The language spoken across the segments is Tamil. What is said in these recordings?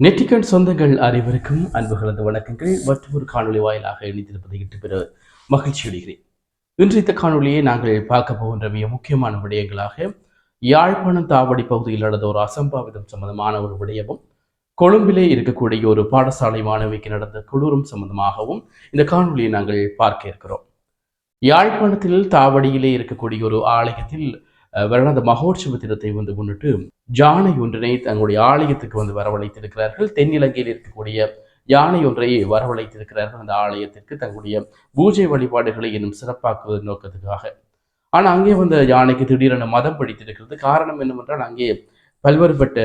நெட்டிக்கன் சொந்தங்கள் அனைவருக்கும் அன்புகளது வணக்கங்கள். மற்றொரு காணொலி வாயிலாக இணைந்திருப்பதை இட்டு பெற மகிழ்ச்சி அடைகிறேன். இன்று இந்த காணொலியை நாங்கள் பார்க்க போகின்ற மிக முக்கியமான விடயங்களாக யாழ்ப்பாணம் தாவடி பகுதியில் நடந்த ஒரு அசம்பாவிதம் சம்பந்தமான ஒரு விடயமும் கொழும்பிலே இருக்கக்கூடிய ஒரு பாடசாலை மாணவிக்கு நடந்த கொடூரம் சம்பந்தமாகவும் இந்த காணொலியை நாங்கள் பார்க்க இருக்கிறோம். யாழ்ப்பாணத்தில் தாவடியிலே இருக்கக்கூடிய ஒரு ஆலயத்தில் அஹ், வருடாந்த மகோற்சவ தினத்தை வந்து முன்னிட்டு யானை ஒன்றினை தங்களுடைய ஆலயத்துக்கு வந்து வரவழைத்திருக்கிறார்கள். தென்னிலங்கையில் இருக்கக்கூடிய யானை ஒன்றை வரவழைத்திருக்கிறார்கள். அந்த ஆலயத்திற்கு தங்களுடைய பூஜை வழிபாடுகளை இன்னும் சிறப்பாக்குவதன் நோக்கத்துக்காக. ஆனால் அங்கே வந்த யானைக்கு திடீரென மதம் பிடித்திருக்கிறது. காரணம் என்னவென்றால் அங்கே பல்வேறுபட்ட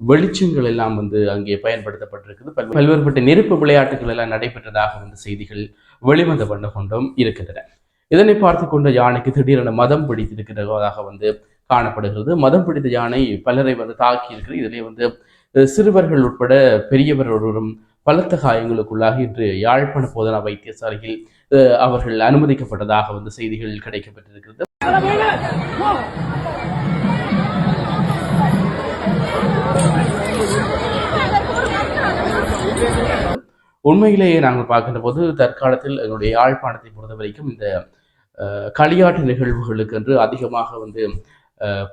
வெளிச்சங்கள் எல்லாம் வந்து அங்கே பயன்படுத்தப்பட்டிருக்கிறது. பல்வேறுபட்ட நெருப்பு விளையாட்டுகள் எல்லாம் நடைபெற்றதாக வந்து செய்திகள் வெளிவந்த வண்ண கொண்டும் இருக்கின்றன. இதனை பார்த்து கொண்ட யானைக்கு திடீரென மதம் பிடித்திருக்கிறதாக வந்து காணப்படுகிறது. மதம் பிடித்த யானை பலரை வந்து தாக்கி இருக்கிறது இதிலே வந்து சிறுவர்கள் உட்பட பெரியவர்களும் பலத்த காயங்களுக்குள்ளாக இன்று யாழ்ப்பாண போதனா வைத்தியசாலையில் அவர்கள் அனுமதிக்கப்பட்டதாக வந்து செய்திகள் கிடைக்கப்பட்டிருக்கிறது. உண்மையிலேயே நாங்கள் பார்க்கின்ற போது தற்காலத்தில் எங்களுடைய யாழ்ப்பாணத்தை பொறுத்த வரைக்கும் இந்த களியாட்டு நிகழ்வுகளுக்கு என்று அதிகமாக வந்து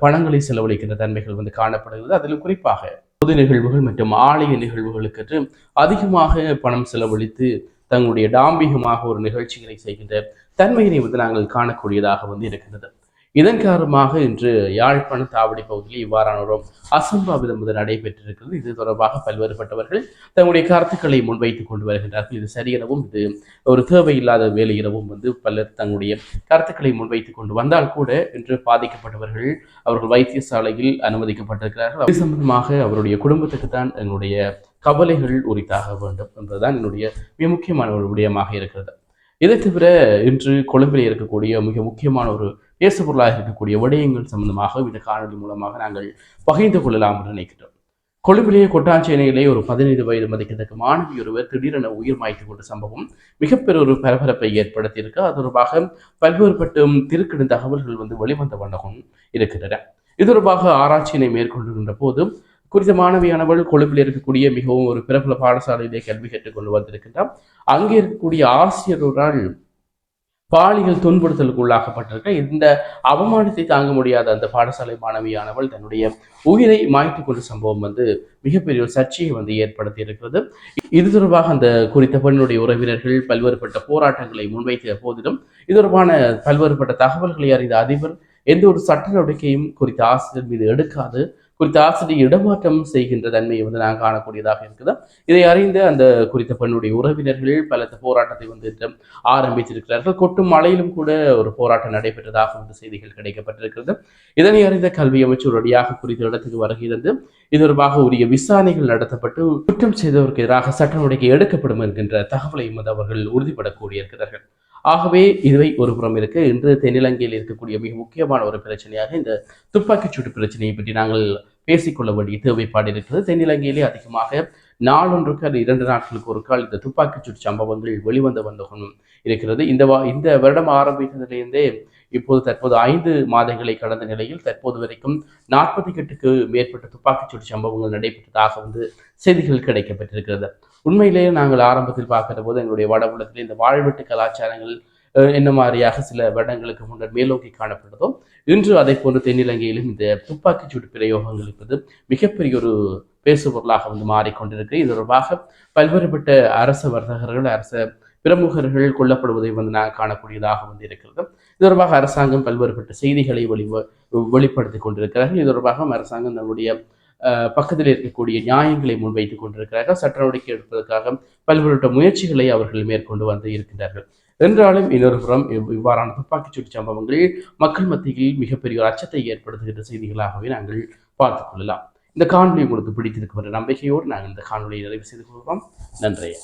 பணங்களை செலவழிக்கின்ற தன்மைகள் வந்து காணப்படுகிறது. அதிலும் குறிப்பாக பொது நிகழ்வுகள் மற்றும் ஆலய நிகழ்வுகளுக்கென்று அதிகமாக பணம் செலவழித்து தங்களுடைய டாம்பிகமாக ஒரு நிகழ்ச்சிகளை செய்கின்ற தன்மையினை வந்து நாங்கள் காணக்கூடியதாக வந்து இருக்கின்றது. இதன் காரணமாக இன்று யாழ்ப்பாண தாவடி பகுதியில் இவ்வாறான ஒரு அசம்பாவிதம் முதல் நடைபெற்றிருக்கிறது. இது தொடர்பாக பல்வேறுபட்டவர்கள் தங்களுடைய கருத்துக்களை முன்வைத்துக் கொண்டு வருகின்றார்கள். இது சரியெனவும் இது ஒரு தேவையில்லாத வேலை எனவும் வந்து பலர் தங்களுடைய கருத்துக்களை முன்வைத்துக் கொண்டு வந்தால் கூட இன்று பாதிக்கப்பட்டவர்கள் அவர்கள் வைத்தியசாலையில் அனுமதிக்கப்பட்டிருக்கிறார்கள். இது சம்பந்தமாக அவருடைய குடும்பத்துக்கு தான் எங்களுடைய கவலைகள் உரித்தாக வேண்டும் என்பதுதான் என்னுடைய மிக முக்கியமான ஒரு விடயமாக இருக்கிறது. இதை தவிர இன்று கொழும்பில் இருக்கக்கூடிய மிக முக்கியமான ஒரு பேசுபொருளாக இருக்கக்கூடிய விடயங்கள் சம்பந்தமாக இந்த காணொலி மூலமாக நாங்கள் பகிர்ந்து கொள்ளலாம் என்று நினைக்கிறோம். கொழும்பிலேயே கொட்டாஞ்சேனையிலே ஒரு பதினைந்து வயது மதிக்கத்தக்க மாணவி ஒருவர் திடீரென உயிர் மாய்த்து கொண்ட சம்பவம் மிகப்பெரிய ஒரு பரபரப்பை ஏற்படுத்தியிருக்கு. அது தொடர்பாக பல்வேறுபட்டும் திருக்கடும் தகவல்கள் வந்து வெளிவந்த வண்ணகம் இருக்கின்றன. இது தொடர்பாக ஆராய்ச்சியினை மேற்கொண்டிருக்கின்ற போது குறித்த மாணவியானவள் கொழும்பில் இருக்கக்கூடிய மிகவும் ஒரு பிரபல பாடசாலையிலே கல்வி கொண்டு வந்திருக்கின்றார். அங்கே இருக்கக்கூடிய ஆசிரியரால் பாலியல் துன்புறுத்தலுக்கு உள்ளாக்கப்பட்டிருக்க இந்த அவமானத்தை தாங்க முடியாத அந்த பாடசாலை மாணவியானவள் தன்னுடைய உயிரை மாய்த்து கொண்ட சம்பவம் வந்து மிகப்பெரிய ஒரு சர்ச்சையை வந்து ஏற்படுத்தி இருக்கிறது. இது தொடர்பாக அந்த குறித்த பெண்ணுடைய உறவினர்கள் பல்வேறுபட்ட போராட்டங்களை முன்வைத்த போதிலும் இது தொடர்பான பல்வேறுபட்ட தகவல்களை அறிந்த அதிபர் எந்த ஒரு சட்ட நடவடிக்கையும் குறித்த ஆசிரியர் மீது எடுக்காது. குறித்த ஆசிரியர் இடமாற்றம் செய்கின்ற தன்மையை வந்து நாங்கள் காணக்கூடியதாக இருக்குது. இதை அறிந்த அந்த குறித்த பெண்ணுடைய உறவினர்கள் பலத்த போராட்டத்தை வந்து ஆரம்பித்திருக்கிறார்கள். கொட்டும் மழையிலும் கூட ஒரு போராட்டம் நடைபெற்றதாக வந்து செய்திகள் கிடைக்கப்பட்டிருக்கிறது. இதனை அறிந்த கல்வி அமைச்சர் உடனடியாக குறித்த இடத்துக்கு வருகை தந்து இது தொடர்பாக உரிய விசாரணைகள் நடத்தப்பட்டு குற்றம் செய்தவருக்கு எதிராக சட்ட நடவடிக்கை எடுக்கப்படும் என்கின்ற தகவலையும் வந்து அவர்கள் உறுதிப்படக்கூடியிருக்கிறார்கள் ஆகவே இதுவை ஒரு புறம் இருக்க. இன்று தென்னிலங்கையில் இருக்கக்கூடிய மிக முக்கியமான ஒரு பிரச்சனையாக இந்த துப்பாக்கிச்சூட்டு பிரச்சனையை பற்றி நாங்கள் பேசிக்கொள்ள வேண்டிய தேவைப்பாடு இருக்கிறது. தென்னிலங்கையிலே அதிகமாக நாளொன்றுக்கு அல்லது இரண்டு நாட்களுக்கு ஒரு கால் இந்த துப்பாக்கிச்சூடு சம்பவங்கள் வெளிவந்த வந்தகம் இருக்கிறது. இந்த வா இந்த வருடம் ஆரம்பித்ததிலிருந்தே இப்போது தற்போது ஐந்து மாதங்களை கடந்த நிலையில் தற்போது வரைக்கும் நாற்பத்தி எட்டுக்கு மேற்பட்ட துப்பாக்கிச்சூடு சம்பவங்கள் நடைபெற்றதாக வந்து செய்திகள் கிடைக்கப்பட்டிருக்கிறது. உண்மையிலேயே நாங்கள் ஆரம்பத்தில் பார்க்கிற போது எங்களுடைய வடபுலத்தில் இந்த வாழ்வெட்டு கலாச்சாரங்கள் என்ன மாதிரியாக சில வருடங்களுக்கு முன்னர் மேலோக்கி காணப்பட்டதோ இன்று அதை போன்று தென்னிலங்கையிலும் இந்த துப்பாக்கிச்சூடு பிரயோகங்கள் என்பது மிகப்பெரிய ஒரு பேசுபொருளாக வந்து மாறிக்கொண்டிருக்கு. இது தொடர்பாக பல்வேறுபட்ட அரச வர்த்தகர்கள் அரச பிரமுகர்கள் கொல்லப்படுவதை வந்து நாங்கள் காணக்கூடியதாக வந்து இருக்கிறது. இது தொடர்பாக அரசாங்கம் பல்வேறுபட்ட செய்திகளை வெளி வெளிப்படுத்தி கொண்டிருக்கிறார்கள். இது தொடர்பாக அரசாங்கம் நம்முடைய பக்கத்தில் இருக்கக்கூடிய நியாயங்களை முன்வைத்துக் கொண்டிருக்கிறார்கள். சட்ட நடவடிக்கை எடுப்பதற்காக பல்வேறு முயற்சிகளை அவர்கள் மேற்கொண்டு வந்து இருக்கின்றார்கள். என்றாலும் இன்னொரு புறம் இவ்- இவ்வாறான துப்பாக்கிச்சூடு சம்பவங்கள் மக்கள் மத்தியில் மிகப்பெரிய ஒரு அச்சத்தை ஏற்படுத்துகின்ற செய்திகளாகவே நாங்கள் பார்த்துக் கொள்ளலாம். இந்த காணொலி உங்களுக்கு பிடித்திருக்கும் என்ற நம்பிக்கையோடு நாங்கள் இந்த காணொலியை நிறைவு செய்து கொள்வோம் நன்றி.